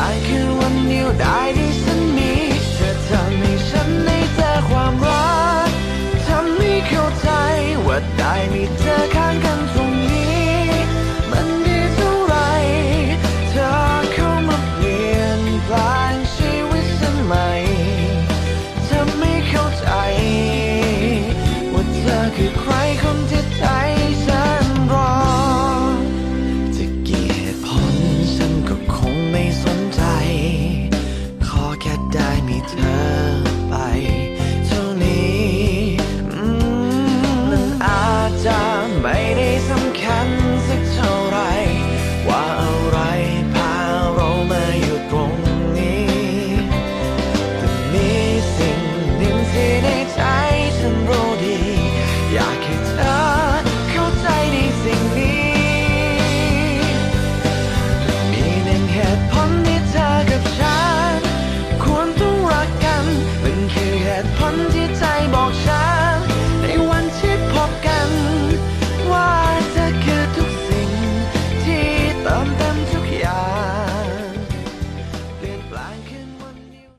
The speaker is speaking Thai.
like you when you died is the เธอไปเท่านี้อาจจะไม่